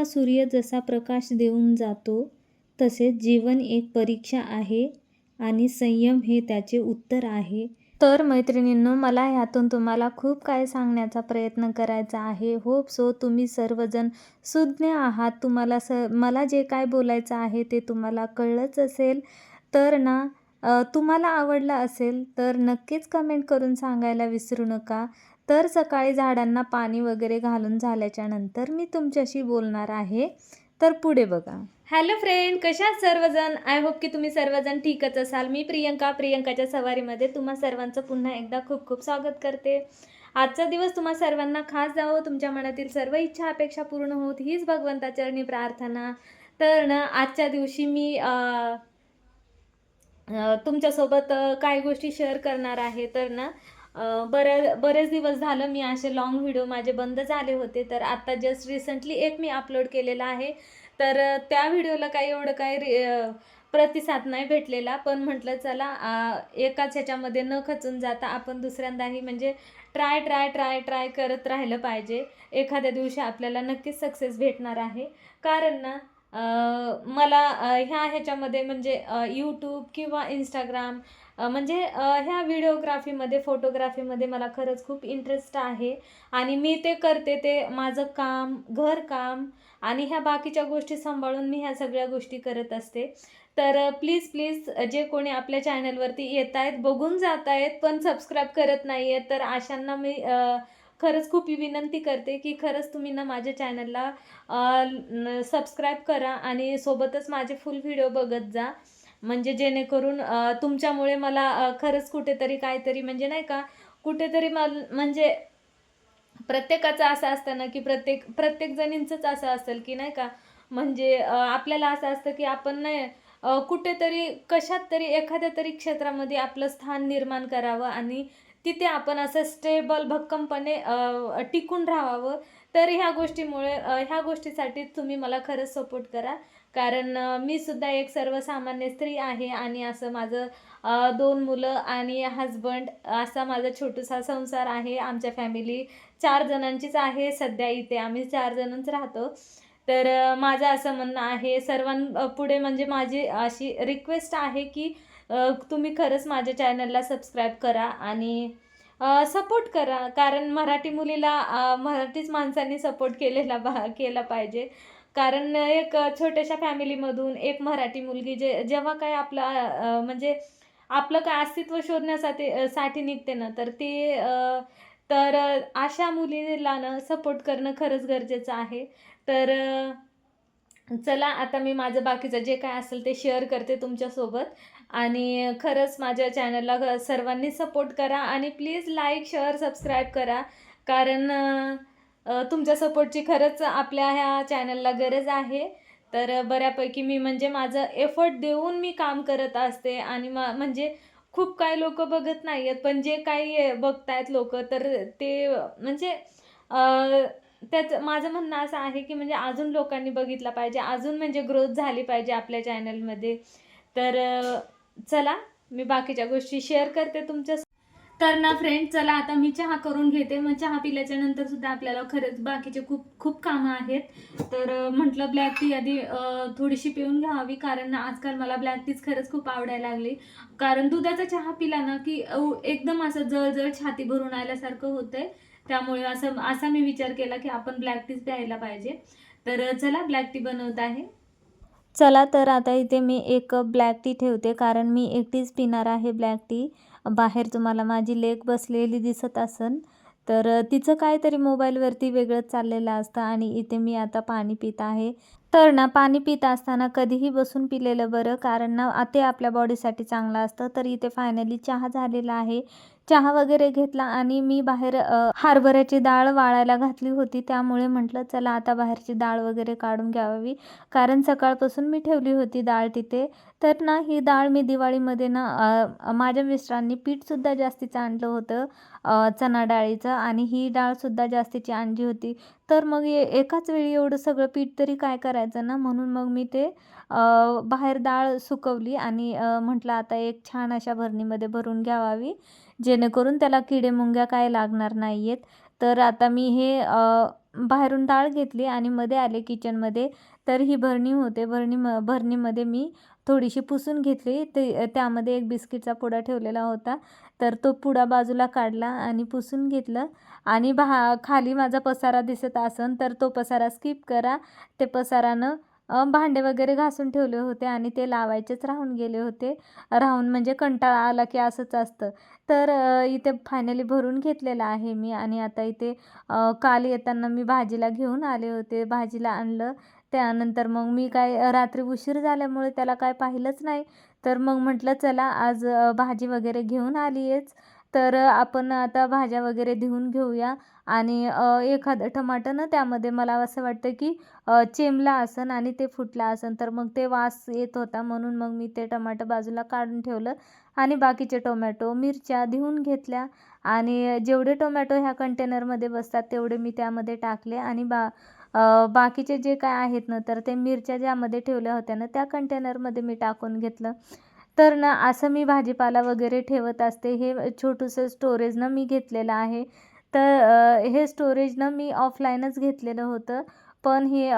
रोजचा सूर्य जसा प्रकाश देऊन जातो तसेच जीवन एक परीक्षा आहे आणि संयम हे त्याचे उत्तर आहे. तर मैत्रिणींनो मला ह्यातून तुम्हाला खूप काय सांगण्याचा प्रयत्न करायचा आहे. होप सो तुम्ही सर्वजण सुज्ञ आहात. तुम्हाला स मला जे काय बोलायचं आहे ते तुम्हाला कळलंच असेल. तर ना तुम्हाला आवडलं असेल तर नक्कीच कमेंट करून सांगायला विसरू नका. तर सकाळी झाडांना पाणी वगैरे घालून झाल्याच्यानंतर मी तुमच्याशी बोलणार आहे. तर पुढे बघा. हॅलो फ्रेंड कशा सर्वजण? आय होप की तुम्ही सर्वजण ठीकच असाल. मी प्रियंका प्रियंकाच्या सवारीमध्ये तुम्हा सर्वांचं पुन्हा एकदा खूप खूप स्वागत करते. आजचा दिवस तुम्हा सर्वांना खास जावं. तुमच्या मनातील सर्व इच्छा अपेक्षा पूर्ण होत. हीच भगवंताचरणी प्रार्थना. तर ना आजच्या दिवशी मी तुमच्यासोबत काही गोष्टी शेअर करणार आहे. तर ना बऱ्या बरेच दिवस झालं मी असे लॉंग व्हिडिओ माझे बंद झाले होते तर आत्ता जस्ट रिसेंटली एक मी अपलोड केलेला आहे. तर त्या व्हिडिओला काही एवढं काही रि- प्रतिसाद नाही भेटलेला पण म्हटलं चला एकाच ह्याच्यामध्ये न खचून जाता आपण दुसऱ्यांदाही म्हणजे ट्राय ट्राय ट्राय ट्राय करत राहिलं पाहिजे. एखाद्या दिवशी आपल्याला नक्कीच सक्सेस भेटणार आहे. कारण ना मला ह्या ह्याच्यामध्ये म्हणजे यूट्यूब किंवा इंस्टाग्राम म्हणजे ह्या व्हिडिओग्राफीमध्ये फोटोग्राफीमध्ये मला खरंच खूप इंटरेस्ट आहे. आणि मी ते करते ते माझं काम घरकाम आणि ह्या बाकीच्या गोष्टी सांभाळून मी ह्या सगळ्या गोष्टी करत असते. तर प्लीज प्लीज जे कोणी आपल्या चॅनलवरती येत आहेत बघून जात आहेत पण सबस्क्राईब करत नाही आहेत तर अशांना मी खरंच खूप विनंती करते की खरंच तुम्ही ना माझ्या चॅनलला सबस्क्राईब करा आणि सोबतच माझे फुल व्हिडिओ बघत जा. म्हणजे जेणेकरून तुमच्यामुळे मला खरंच कुठेतरी काहीतरी म्हणजे नाही का कुठेतरी मल म्हणजे प्रत्येकाचं असं असतं ना की प्रत्येक प्रत्येक जणींचंच असं असेल की नाही का म्हणजे आपल्याला असं असतं की आपण नाही कुठेतरी कशात तरी एखाद्या तरी क्षेत्रामध्ये आपलं स्थान निर्माण करावं आणि तिथे आपण असं स्टेबल भक्कमपणे टिकून राहावं. तर ह्या गोष्टीमुळे ह्या गोष्टीसाठी तुम्ही मला खरंच सपोर्ट करा. कारण मी सुद्धा एक सर्वसामान्य स्त्री आहे आणि असं माझं दोन मुलं आणि हजबंड असा माझा छोटूसा संसार आहे. आमच्या फॅमिली चार जणांचीच आहे. सध्या इथे आम्ही चार जणच राहतो. तर माझं असं म्हणणं आहे सर्वां पुढे म्हणजे माझी अशी रिक्वेस्ट आहे की तुम्ही खरंच माझ्या चॅनलला सबस्क्राईब करा आणि सपोर्ट करा. कारण मराठी मुलीला मराठीच माणसांनी सपोर्ट केलेला बा केला पाहिजे. कारण एक छोट्याशा फॅमिलीमधून एक मराठी मुलगी जे जेव्हा काय आपलं म्हणजे आपलं काय अस्तित्व शोधण्यासाठी साठी निघते ना तर ते तर अशा मुलीला ना सपोर्ट करणं खरंच गरजेचं आहे. तर चला आता मी माझं बाकीचं जे काय असेल ते शेअर करते तुमच्यासोबत. आणि खरंच माझ्या चॅनलला सर्वांनी सपोर्ट करा आणि प्लीज लाईक शेअर सबस्क्राईब करा. कारण तुमच्या सपोर्टची खरंच आपल्या ह्या चॅनलला गरज आहे. तर बऱ्यापैकी मी म्हणजे माझं एफर्ट देऊन मी काम करत असते आणि मा म्हणजे खूप काही लोक बघत नाही आहेत पण जे काही बघतायत लोक तर ते म्हणजे त्याचं माझं म्हणणं असं आहे की म्हणजे अजून लोकांनी बघितलं पाहिजे अजून म्हणजे ग्रोथ झाली पाहिजे आपल्या चॅनलमध्ये तर चला मी बाकीच्या गोष्टी शेअर करते तुमच्या तर ना फ्रेंड चला आता मी चहा करून घेते. मग चहा पिल्याच्या नंतर सुद्धा आपल्याला खरंच बाकीचे खूप खूप कामं आहेत. तर म्हटलं ब्लॅक टी आधी थोडीशी पिऊन घ्यावी. कारण ना आजकाल मला ब्लॅक टीच खरंच खूप आवडायला लागली. कारण दुधाचा चहा पिला ना की एकदम असं जळजळ छाती भरून आल्यासारखं होतंय. त्यामुळे असं असा मी विचार केला की आपण ब्लॅक टीच प्यायला पाहिजे. तर चला ब्लॅक टी बनवत आहे. चला तर आता इथे मी एक ब्लॅक टी ठेवते. कारण मी एकटीच पिणार आहे ब्लॅक टी बाहेर तुम्हाला माझी लेक बसलेली दिसत असन तर तिचं काहीतरी मोबाईलवरती वेगळंच चाललेलं असतं आणि इथे मी आता पाणी पित आहे. तर ना पाणी पित असताना कधीही बसून पिलेलं बरं कारण ना ते आपल्या बॉडीसाठी चांगलं असतं. तर इथे फायनली चहा झालेला आहे. चहा वगैरे घेतला आणि मी बाहेर हरभऱ्याची डाळ वाळायला घातली होती. त्यामुळे म्हटलं चला आता बाहेरची डाळ वगैरे काढून घ्यावी. कारण सकाळपासून मी ठेवली होती डाळ तिथे. तर ना ही डाळ मी दिवाळीमध्ये ना माझ्या मिस्टरांनी पीठसुद्धा जास्तीचं आणलं होतं चणा डाळीचं. आणि ही डाळसुद्धा जास्तीची आणली होती. तर मग ए एकाच वेळी एवढं सगळं पीठ तरी काय करायचं ना? म्हणून मग मी ते बाहेर डाळ सुकवली आणि म्हटलं आता एक छान अशा भरणीमध्ये भरून घ्यावावी जेणेकरून त्याला किडे मुंग्या काय लागणार नाही आहेत तर आता मी हे बाहेरून डाळ घेतली आणि मध्ये आले किचनमध्ये तर ही भरणी होते. भरणी म भरणीमध्ये मी थोडीशी पुसून घेतली. ते त्यामध्ये एक बिस्किटचा पुडा ठेवलेला होता. तर तो पुडा बाजूला काढला आणि पुसून घेतलं. आणि भा खाली माझा पसारा दिसत असन तर तो पसारा स्किप करा. ते पसारानं भांडे वगैरे घासून ठेवले होते आणि ते लावायचेच राहून गेले होते. राहून म्हणजे कंटाळा आला की असंच असतं. तर इथे फायनली भरून घेतलेलं आहे मी आणि आता इथे काल येताना मी भाजीला घेऊन आले होते. भाजीला आणलं. त्यानंतर मग मी काय रात्री उशीर झाल्यामुळे त्याला काय पाहिलंच नाही. तर मग म्हटलं चला आज भाजी वगैरे घेऊन आली आहेच तर आपण आता भाज्या वगैरे धुवून घेऊया. आणि एखादं टमाटर ना त्यामध्ये मला असं वाटतं की चेमला असन आणि ते फुटला असन. तर मग ते वास येत होता म्हणून मग मी ते टमाटर बाजूला काढून ठेवलं आणि बाकीचे टोमॅटो मिरच्या धुवून घेतल्या. आणि जेवढे टोमॅटो ह्या कंटेनरमध्ये बसतात तेवढे मी त्यामध्ये टाकले आणि बा बाकीचे जे काय आहेत ना तर ते मिरच्या ज्यामध्ये ठेवल्या होत्या ना त्या कंटेनरमध्ये मी टाकून घेतलं. तर ना असं मी भाजीपाला वगैरे ठेवत असते हे छोटंसं स्टोरेज ना मी घेतलेलं आहे. तर हे स्टोरेज ना मी ऑफलाईनच घेतलेलं होतं. पण हे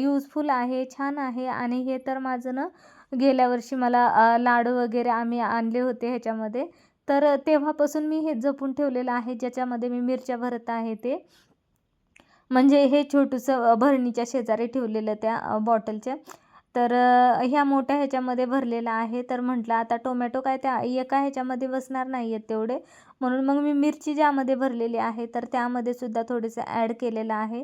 यूजफुल आहे छान आहे आणि हे तर माझं ना गेल्या वर्षी मला लाडू वगैरे आम्ही आणले होते ह्याच्यामध्ये. तर तेव्हापासून मी हे जपून ठेवलेलं आहे ज्याच्यामध्ये मी मिरच्या भरत आहे ते. म्हणजे हे छोटंसं भरणीच्या शेजारी ठेवलेलं त्या बॉटलच्या. तर ह्या मोठ्या ह्याच्यामध्ये भरलेलं आहे. तर म्हटलं आता टोमॅटो काय त्या एका ह्याच्यामध्ये बसणार नाही आहेत तेवढे. म्हणून मग मी मिरची ज्यामध्ये भरलेली आहे तर त्यामध्ये सुद्धा थोडंसं ॲड केलेलं आहे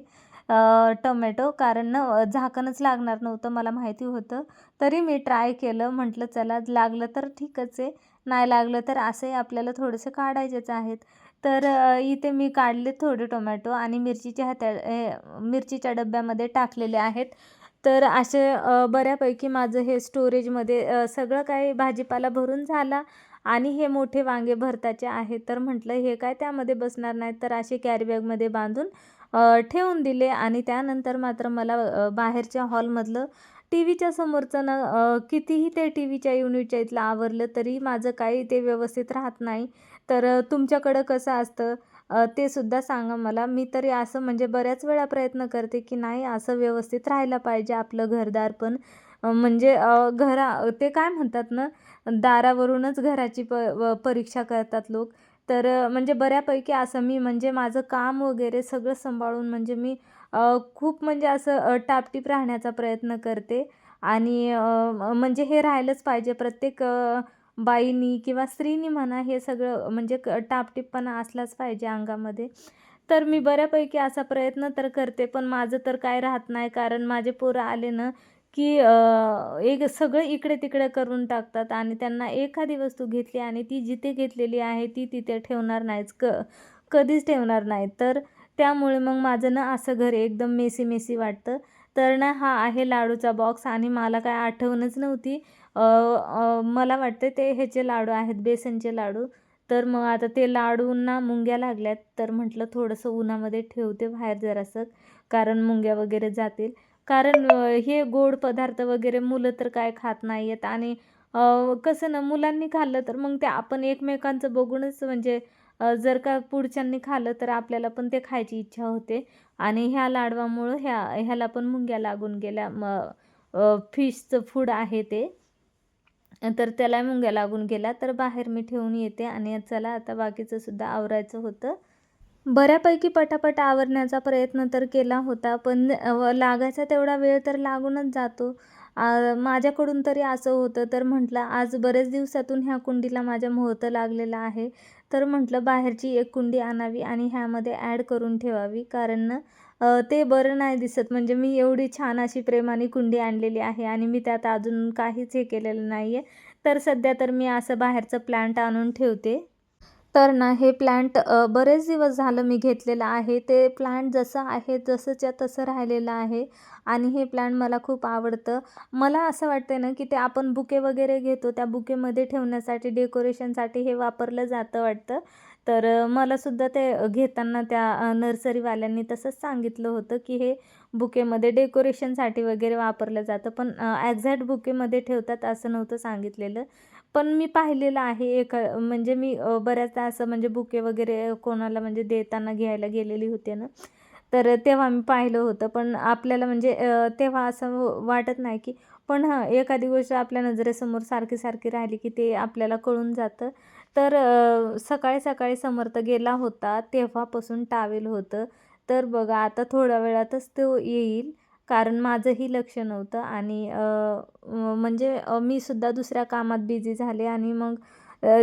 टोमॅटो. कारण झाकणच लागणार नव्हतं मला माहिती होतं. तरी मी ट्राय केलं. म्हटलं चला लागलं तर ठीकच आहे. नाही लागलं तर असंही आपल्याला थोडंसं काढायचेच आहेत. तर इथे मी काढले थोडे टोमॅटो आणि मिरचीच्या हात्या मिरचीच्या डब्यामध्ये टाकलेले आहेत. तर असे बऱ्यापैकी माझं हे स्टोरेजमध्ये सगळं काही भाजीपाला भरून झाला आणि हे मोठे वांगे भरताचे आहेत. तर म्हटलं हे काय त्यामध्ये बसणार नाहीत तर असे कॅरीबॅगमध्ये बांधून ठेवून दिले आणि त्यानंतर मात्र मला बाहेरच्या हॉलमधलं टी व्हीच्या समोरचं ना कितीही ते टी व्हीच्या युनिटच्या इथलं आवरलं तरी माझं काही ते व्यवस्थित राहत नाही. तर तुमच्याकडं कसं असतं? ते सुद्धा सांगा मला. मी तरी असं म्हणजे बऱ्याच वेळा प्रयत्न करते की नाही असं व्यवस्थित राहायला पाहिजे आपलं घरदार पण. म्हणजे घरा ते काय म्हणतात ना दारावरूनच घराची प परीक्षा करतात लोक. तर म्हणजे बऱ्यापैकी असं मी म्हणजे माझं काम वगैरे सगळं सांभाळून म्हणजे मी खूप म्हणजे असं टापटीप राहण्याचा प्रयत्न करते. आणि म्हणजे हे राहिलंच पाहिजे. प्रत्येक बाईनी किंवा स्त्रीनी म्हणा हे सगळं म्हणजे क टापटीपपणा असलाच पाहिजे अंगामध्ये. तर मी बऱ्यापैकी असा प्रयत्न तर करते पण माझं तर काय राहत नाही कारण माझे पोरं आले ना की एक सगळं इकडे तिकडे करून टाकतात आणि त्यांना एखादी वस्तू घेतली आणि ती जिथे घेतलेली आहे ती तिथे ठेवणार नाहीच क कधीच ठेवणार नाही तर त्यामुळे मग माझं ना असं घर एकदम मेसी मेसी वाटतं. तर ना हा आहे लाडूचा बॉक्स आणि मला काय आठवणच नव्हती मला वाटते ते ह्याचे लाडू आहेत बेसनचे लाडू. तर मग आता ते लाडूंना मुंग्या लागल्यात तर म्हटलं थोडंसं उन्हामध्ये ठेवते बाहेर जरासं कारण मुंग्या वगैरे जातील. कारण हे गोड पदार्थ वगैरे मुलं तर काय खात नाही आहेत आणि कसं ना मुलांनी खाल्लं तर मग ते आपण एकमेकांचं बघूनच म्हणजे जर का पुढच्यांनी खाल्लं तर आपल्याला पण ते खायची इच्छा होते. आणि ह्या लाडवामुळं ह्या ह्याला पण मुंग्या लागून गेल्या. म फिशचं फूड आहे ते. तर त्याला मुंग्या लागून गेला तर बाहेर मी ठेवून येते आणि चला आता बाकीचं सुद्धा आवरायचं होतं. बऱ्यापैकी पटापट आवरण्याचा प्रयत्न तर केला होता पण लागायचा तेवढा वेळ तर लागूनच जातो. माझ्याकडून तरी असं होतं तर म्हटलं आज बरेच दिवसातून ह्या कुंडीला माझ्या मुहूर्त लागलेला आहे. तर म्हटलं बाहेरची एक कुंडी आणावी आणि ह्यामध्ये ॲड करून ठेवावी कारण ते बरं नाही दिसत. म्हणजे मी एवढी छान अशी प्रेमाने कुंडी आणलेली आहे आणि मी त्यात अजून काहीच हे केलेलं नाही आहे तर सध्या तर मी असं बाहेरचं प्लांट आणून ठेवते. तर ना हे प्लांट बरेच दिवस झालं मी घेतलेलं आहे. ते प्लांट जसं आहे जसंच्या तसं राहिलेलं आहे आणि हे प्लांट मला खूप आवडतं. मला असं वाटतं ना की ते आपण बुके वगैरे घेतो त्या बुकेमध्ये ठेवण्यासाठी डेकोरेशनसाठी हे वापरलं जातं वाटतं. तर मलासुद्धा ते घेताना त्या नर्सरीवाल्यांनी तसंच सांगितलं होतं की हे बुकेमध्ये डेकोरेशनसाठी वगैरे वापरलं जातं. पण ॲक्झॅक्ट बुकेमध्ये ठेवतात असं नव्हतं सांगितलेलं. पण मी पाहिलेलं आहे एक म्हणजे मी बऱ्याचदा असं म्हणजे बुके वगैरे कोणाला म्हणजे देताना घ्यायला गेलेली होते ना. तर तेव्हा मी पाहिलं होतं. पण आपल्याला म्हणजे तेव्हा असं वाटत नाही की पण हां एखादी गोष्ट आपल्या नजरेसमोर सारखी सारखी राहिली की ते आपल्याला कळून जातं. तर सकाळी सकाळी समर्थ गेला होता तेव्हापासून टावेल होतं. तर बघा आता थोड्या वेळातच तो येईल कारण माझंही लक्ष नव्हतं आणि म्हणजे मी सुद्धा दुसऱ्या कामात बिझी झाले आणि मग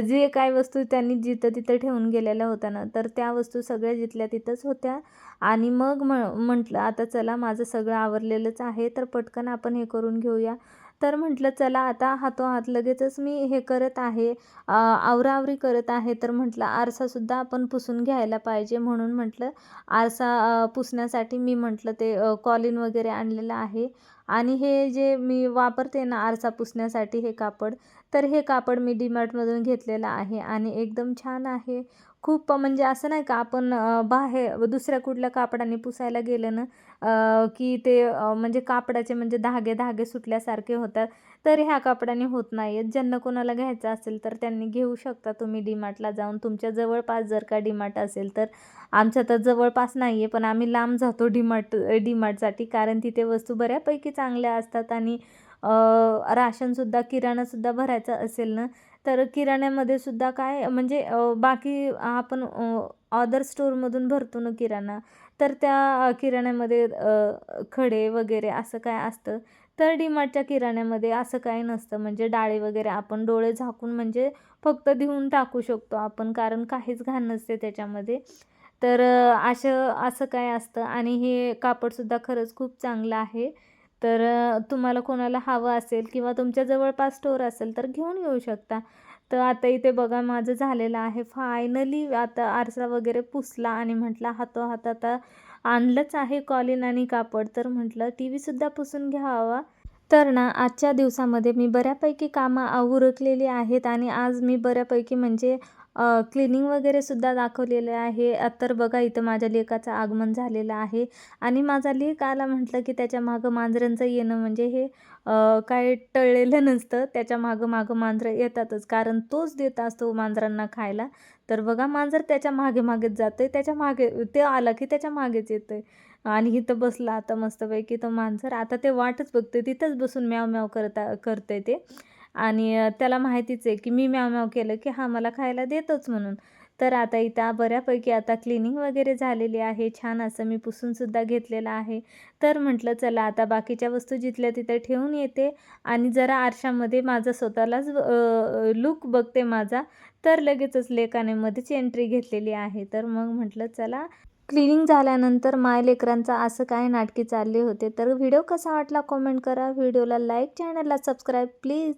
जे काही वस्तू त्यांनी जिथं तिथं ठेवून गेलेल्या होत्या ना तर त्या वस्तू सगळ्या जिथल्या तिथंच होत्या. आणि मग म म्हटलं आता चला माझं सगळं आवरलेलंच आहे तर पटकन आपण हे करून घेऊया. तर म्हटलं चला आता हातोहात लगेचच मी हे करत आहे आवरावरी आवराआवरी करत आहे. तर म्हटलं आरसासुद्धा आपण पुसून घ्यायला पाहिजे. म्हणून म्हटलं आरसा पुसण्यासाठी मी म्हटलं ते कॉलिन वगैरे आणलेलं आहे आणि हे जे मी वापरते ना आरसा पुसण्यासाठी हे कापड तर हे कापड मी डीमार्टमधून घेतलेलं आहे आणि एकदम छान आहे. खूप म्हणजे असं नाही का आपण बाहेर दुसऱ्या कुठल्या कापडाने पुसायला गेलं ना की ते म्हणजे कापडाचे म्हणजे धागे धागे सुटल्यासारखे होतात तर ह्या कापडाने होत नाही आहेत ज्यांना कोणाला घ्यायचं असेल तर त्यांनी घेऊ शकता तुम्ही डीमार्टला जाऊन. तुमच्या जवळपास जर का डीमार्ट असेल तर. आमच्या तर जवळपास नाही आहे पण आम्ही लांब जातो डीमार्ट डीमार्टसाठी कारण तिथे वस्तू बऱ्यापैकी चांगल्या असतात आणि राशनसुद्धा किराणासुद्धा भरायचा असेल ना तर किराण्यामध्ये सुद्धा काय म्हणजे बाकी आपण ऑदर स्टोअरमधून भरतो ना किराणा तर त्या किराण्यामध्ये खडे वगैरे असं काय असतं. तर डीमार्टच्या किराण्यामध्ये असं काही नसतं म्हणजे डाळे वगैरे आपण डोळे झाकून म्हणजे फक्त देऊन टाकू शकतो आपण कारण काहीच घाण नसते त्याच्यामध्ये. तर असं असं काय असतं. आणि हे कापडसुद्धा खरंच खूप चांगलं आहे. तर तुम्हाला कोणाला हवं असेल किंवा तुमच्या जवळपास स्टोअर असेल तर घेऊन येऊ शकता. तर आता इथे बघा माझं झालेलं आहे. फायनली आता आरसा वगैरे पुसला आणि म्हटलं हातोहात आता आणलंच आहे कॉलिन आणि कापड. तर म्हटलं टी व्हीसुद्धा पुसून घ्यावा. तर ना आजच्या दिवसामध्ये मी बऱ्यापैकी कामं आवरकलेली आहेत आणि आज मी बऱ्यापैकी म्हणजे क्लिनिंग वगैरे सुद्धा दाखवलेले आहे. तर बघा इथं माझ्या लेकाचं आगमन झालेलं आहे. आणि माझा लेक आला म्हटलं की त्याच्या मागं मांजरांचं येणं म्हणजे हे काय टळलेलं नसतं. त्याच्या मागं मागं मांजरं येतातच. कारण तोच देत असतो मांजरांना खायला. तर बघा मांजर त्याच्यामागे मागेच जातं आहे त्याच्यामागे ते आलं की त्याच्या मागेच येतं आहे आणि इथं बसला आता मस्तपैकी तो मांजर. आता ते वाटच बघते तिथंच बसून म्याव म्याव करता करतंय ते. आणि त्याला माहितीच आहे की मी म्याव म्याव केलं की हा मला खायला देतोच म्हणून. तर आता इथं बऱ्यापैकी आता क्लिनिंग वगैरे झालेली आहे. छान असं मी पुसूनसुद्धा घेतलेलं आहे. तर म्हटलं चला आता बाकीच्या वस्तू जिथल्या तिथे ठेवून येते आणि जरा आरशामध्ये माझा स्वतःलाच लुक बघते माझा. तर लगेचच लेकाने मध्येच एंट्री घेतलेली आहे. तर मग म्हटलं चला क्लिनिंग झाल्यानंतर माय लेकरांचा असं काय नाटके चालले होते. तर व्हिडिओ कसा वाटला कॉमेंट करा. व्हिडिओला लाईक चॅनलला सबस्क्राईब प्लीज.